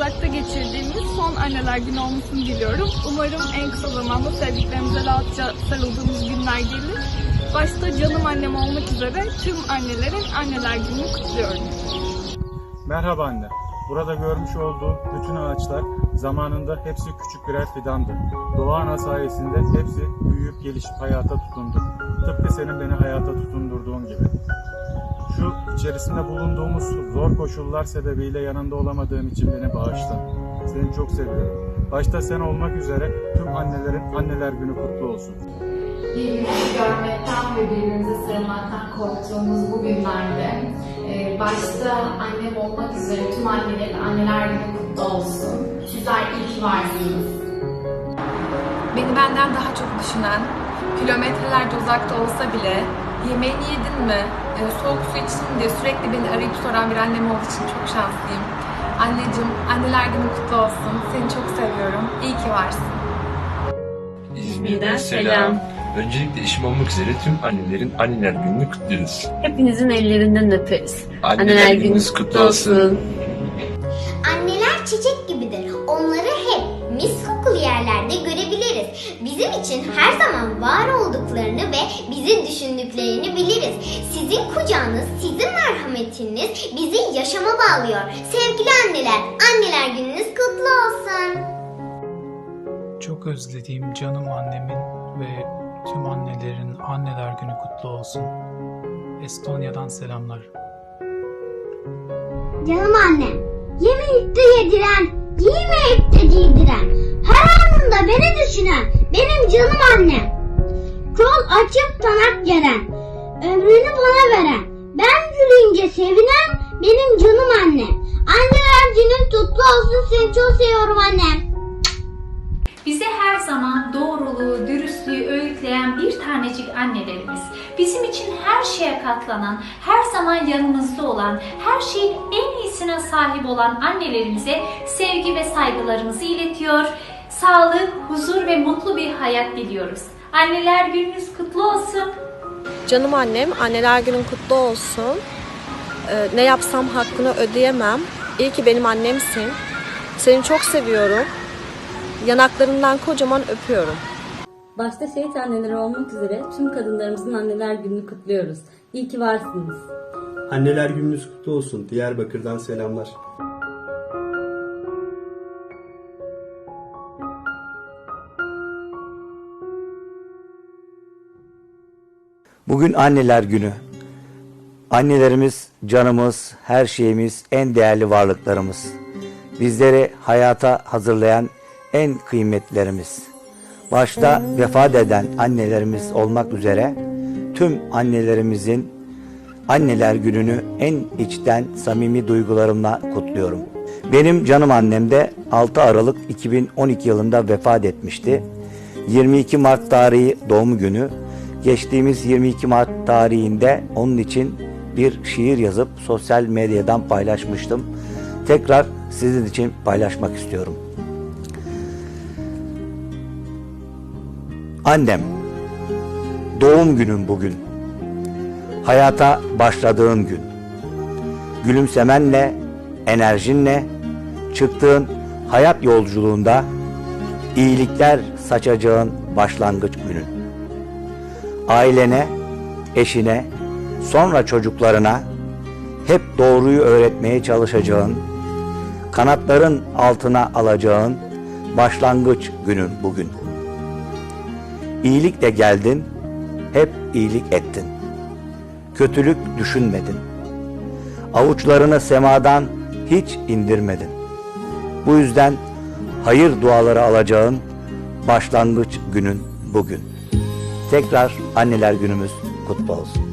uzakta geçirdiğimiz son anneler günü olmasını diliyorum. Umarım en kısa zamanda sevdiklerimize rahatça sarıldığımız günler gelir. Başta canım annem olmak üzere tüm annelerin anneler gününü kutluyorum. Merhaba anne. Burada görmüş olduğun bütün ağaçlar zamanında hepsi küçük birer fidandı. Doğa sayesinde hepsi büyüyüp gelişip hayata tutundu. Tıpkı senin beni hayata tutundurduğun gibi. Şu içerisinde bulunduğumuz zor koşullar sebebiyle yanında olamadığım için beni bağışla. Seni çok seviyorum. Başta sen olmak üzere tüm annelerin anneler günü kutlu olsun. birbirimizi görmekten ve birbirimize sarılmaktan korktuğumuz bu günlerde e, başta annem olmak üzere tüm annelerin anneler günü kutlu olsun. Sizler iyi ki varsınız. Beni benden daha çok düşünen, kilometrelerce uzakta olsa bile yemeğini yedin mi, e, soğuk su içtin mi diye sürekli beni arayıp soran bir annem olduğu için çok şanslıyım. Anneciğim, anneler günü kutlu olsun. Seni çok seviyorum. İyi ki varsın. İzmir'den selam. Öncelikle eşim olmak üzere tüm annelerin anneler gününü kutluyoruz. Hepinizin ellerinden öperiz. Anneler, gününüz kutlu olsun. Anneler çiçek gibidir. Onları hep mis kokulu yerlerde. Bizim için her zaman var olduklarını ve bizi düşündüklerini biliriz. Sizin kucağınız, sizin merhametiniz bizi yaşama bağlıyor. Sevgili anneler, anneler gününüz kutlu olsun. Çok özlediğim canım annemin ve tüm annelerin anneler günü kutlu olsun. Estonya'dan selamlar. Canım annem, yemeyip de yediren, giymeyip açıp tanak geren, ömrünü bana veren, ben gülünce sevinen benim canım annem. Anneler günün kutlu olsun seni çok seviyorum annem. Bize her zaman doğruluğu, dürüstlüğü öğütleyen bir tanecik annelerimiz. Bizim için her şeye katlanan, her zaman yanımızda olan, her şeyin en iyisine sahip olan annelerimize sevgi ve saygılarımızı iletiyor. Sağlık, huzur ve mutlu bir hayat diliyoruz. Anneler gününüz kutlu olsun. Canım annem, anneler günün kutlu olsun. Ee, ne yapsam hakkını ödeyemem. İyi ki benim annemsin. Seni çok seviyorum. Yanaklarından kocaman öpüyorum. Başta şehit anneleri olmak üzere tüm kadınlarımızın anneler gününü kutluyoruz. İyi ki varsınız. Anneler gününüz kutlu olsun. Diyarbakır'dan selamlar. Bugün anneler günü. Annelerimiz canımız, her şeyimiz, en değerli varlıklarımız. Bizleri hayata hazırlayan en kıymetlerimiz. Başta vefat eden annelerimiz olmak üzere tüm annelerimizin anneler gününü en içten samimi duygularımla kutluyorum. Benim canım annem de 6 Aralık 2012 yılında vefat etmişti. 22 Mart tarihi doğum günü. Geçtiğimiz 22 Mart tarihinde onun için bir şiir yazıp sosyal medyadan paylaşmıştım. Tekrar sizin için paylaşmak istiyorum. Annem, doğum günün bugün. Hayata başladığın gün. Gülümsemenle, enerjinle, çıktığın hayat yolculuğunda iyilikler saçacağın başlangıç günün. Ailene, eşine, sonra çocuklarına hep doğruyu öğretmeye çalışacağın, kanatların altına alacağın başlangıç günün bugün. İyilikle geldin, hep iyilik ettin. Kötülük düşünmedin. Avuçlarını semadan hiç indirmedin. Bu yüzden hayır duaları alacağın başlangıç günün bugün. Tekrar anneler günümüz kutlu olsun.